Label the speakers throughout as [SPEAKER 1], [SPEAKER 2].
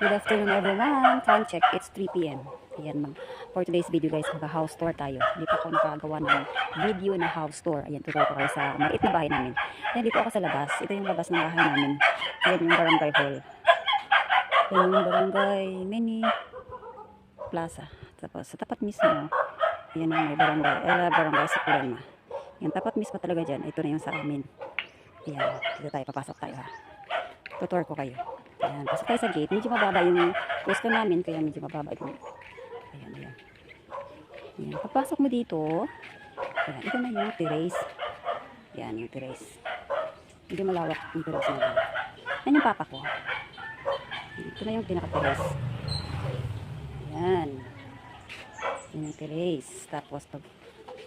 [SPEAKER 1] Good afternoon everyone. Time check. It's 3 p.m. Ayan, mag, for today's video guys, mag-house tour tayo. Hindi pa ako nakagawa ng video na house tour. Ayan, tutuwa ko kayo sa maliit na bahay namin. Ayan, dito ako sa labas. Ito yung labas ng bahay namin. Ayan yung barangay hall. Ayan yung barangay mini plaza. Tapos sa tapat mismo, ayan yung may barangay, eh, barangay sa Kulema. Yan, tapat mismo talaga dyan. Ito na yung sa amin. Ayan, dito tayo, papasok tayo ha. Tutor ko kayo. Ayan, pasok tayo sa gate. Medyo mababa yung pwesto namin, kaya medyo mababa yung... Ayan, ayan. Ayan, papasok mo dito. Ayan, ito na yung terrace. Ayan, yung terrace. Medyo malawak yung terrace na yan. Yan yung papa ko. Ito na yung pinaka-terrace. Ayan. Yan yung terrace. Tapos pag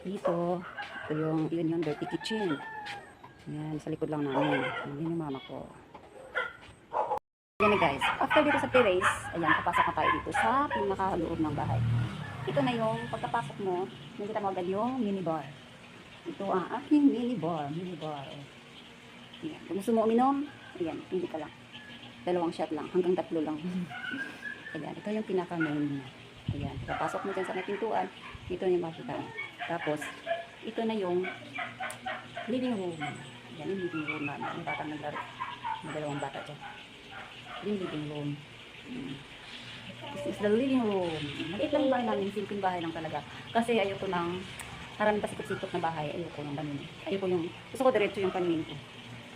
[SPEAKER 1] dito, ito yung, yun yung dirty kitchen. Ayan, sa likod lang namin. Yan yung mama ko. Yan na guys. After dito sa terrace, ayan, papasok na tayo dito sa pinakaloob ng bahay. Ito na yung pagkapasok mo, nakita mo agad yung minibar. Ito ang aking minibar. Minibar. Ayan. Kung gusto mo uminom, ayan, hindi ka lang. Dalawang shot lang, hanggang tatlo lang. ayan, ito yung pinaka-main niya. Ayan, papasok mo dyan sa may pintuan, ito na yung makikita mo. Tapos, ito na yung living room. Ayan, yung living room namin. Yung batang naglaro. May dalawang bata dyan yung living room. Mm. This is the living room. Maliit lang bahay namin, simpleng bahay lang talaga. Kasi ayoko nang marami pa sikot-sikot na bahay, ayoko nang ganun. Ayoko yung, gusto ko diretso yung panin ko.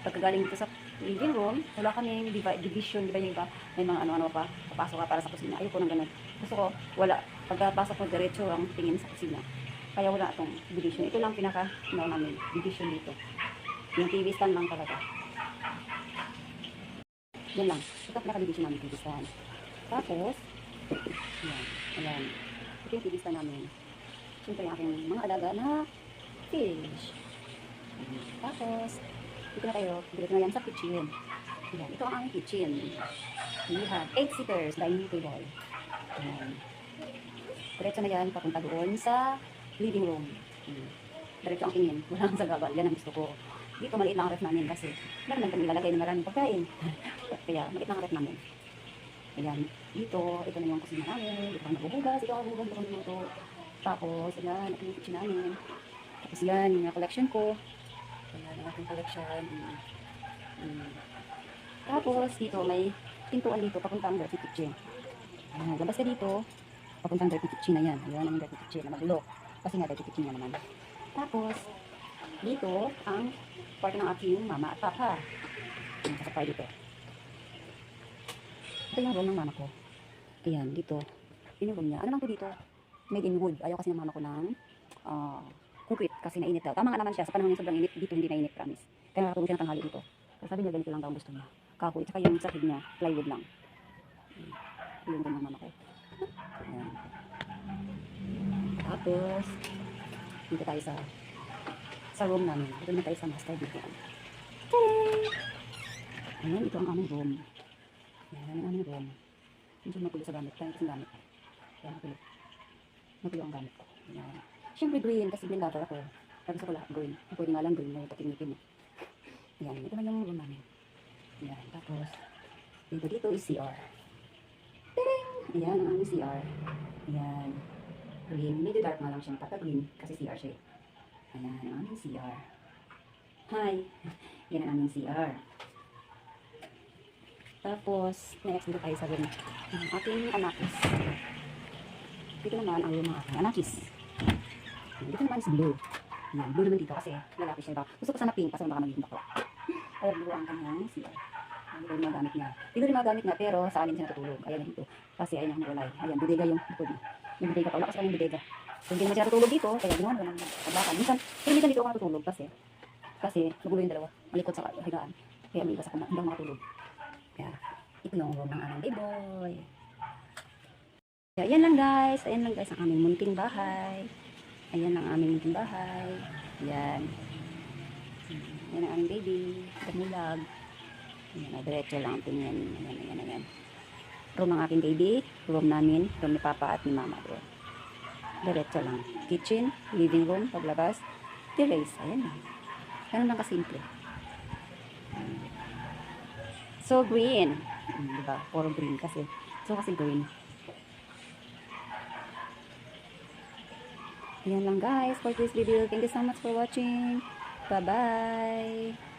[SPEAKER 1] Pagkagaling dito sa living room, wala kami divi- division, di ba yung iba, may mga ano-ano pa, papasok ka para sa kusina. Ayoko nang ganun. Gusto ko, wala, pagkapasok ko diretso ang tingin sa kusina. Kaya wala itong division. Ito lang pinaka, ano namin, division dito. Yung TV stand lang talaga. Yan lang. Ito pinaka-division namin TV stand. Tapos, yan. Ayan. Ito yung stand namin. Siyempre yung aking mga alaga na fish. Tapos, dito na tayo. Dito na yan sa kitchen. Ayan. Ito ang kitchen. We have 8 seaters dining table. Ayan. Diretso na yan papunta doon sa living room. Ayan. Diretso ang tingin. Wala kang sagabal. Yan ang gusto ko. Dito maliit lang ang ref namin kasi meron lang kami ilalagay na maraming pagkain. Kaya maliit lang ang ref namin. Ayan, dito, ito na yung kusina namin. Dito kami nagbubugas, ito ako bubugas, dito kami luto. Tapos, ayan, ito yung kitchen namin. Tapos yan, yung collection ko. Ayan, ang aking collection. Mm. Mm. Tapos, dito, may pintuan dito, papuntang dirty kitchen. Ayan, labas ka dito, papuntang dirty kitchen na yan. Ayan, ang dirty kitchen na magulo. Kasi nga, dirty kitchen na naman. Tapos, dito, ang kwarto ng aking mama at papa. Sa dito. Ito yung room ng mama ko. Ayan, dito. Yun yung room niya. Ano lang to dito? Made in wood. Ayaw kasi ng mama ko ng ah, concrete kasi nainit daw. Tama nga naman siya. Sa panahon yung sobrang init, dito hindi nainit, promise. Kaya nakatulog siya ng tanghali dito. Kasi sabi niya, ganito lang daw ang gusto niya. Kahoy. Tsaka yung sahig niya, plywood lang. Yung room ng mama ko. Ayan. Tapos, dito tayo sa sa room namin. Dito na tayo sa master bedroom. Ayan, ito ang aming room. Ayan, ang aming room. Medyo magulo sa gamit. Kaya ito sa gamit. Ayan, magulo. Magulo ang gamit ko. Ayan. Siyempre green, kasi green lover ako. Pero gusto ko lahat green. Pwede nga lang green, may patingin mo. Ayan, ito na yung room namin. Ayan, tapos, dito dito is CR. Tadang! Ayan, ang aming CR. Ayan. Green. Medyo dark nga lang siya. Pagka-green, kasi CR siya eh. Ayan, ang aming CR. Hi! Yan ang aming CR. Tapos, next dito tayo sa room. Ang aking anakis. Dito naman ang ng aking anakis. Dito naman is blue. Ayan, blue naman dito kasi lalaki siya. Gusto ko sana pink kasi baka magiging bako. Kaya blue ang kanyang CR. Ang blue yung mga gamit niya. Dito rin mga gamit niya pero sa amin siya natutulog. Ayan dito. Kasi ayun ang walay. Ayan, bodega yung likod niya. Yung bodega. Wala kasi kanyang bodega. So, hindi naman siya natutulog dito. Kaya ginawa naman ng kabakan. Minsan, pero minsan dito ako natutulog kasi kasi nagulo yung dalawa. Malikot sa higaan. Kaya may iba sa kuma. Hindi ako makatulog. Kaya, ito yung room ng aming baby. Kaya, yan lang guys. Ayan lang guys ang aming munting bahay. Ayan ang aming munting bahay. Ayan. Ayan ang aming baby. Damulag. Ayan, ay diretso lang ang tingin. Ayan, ayan, ayan. Room ng aking baby. Room namin. Room ni Papa at ni Mama doon. Diretso lang. Kitchen, living room, paglabas. Terrace. Ayan lang. Ganun lang kasimple. So green. Mm, diba? Puro green kasi. So kasi green. Ayan lang guys for this video. Thank you so much for watching. Bye-bye.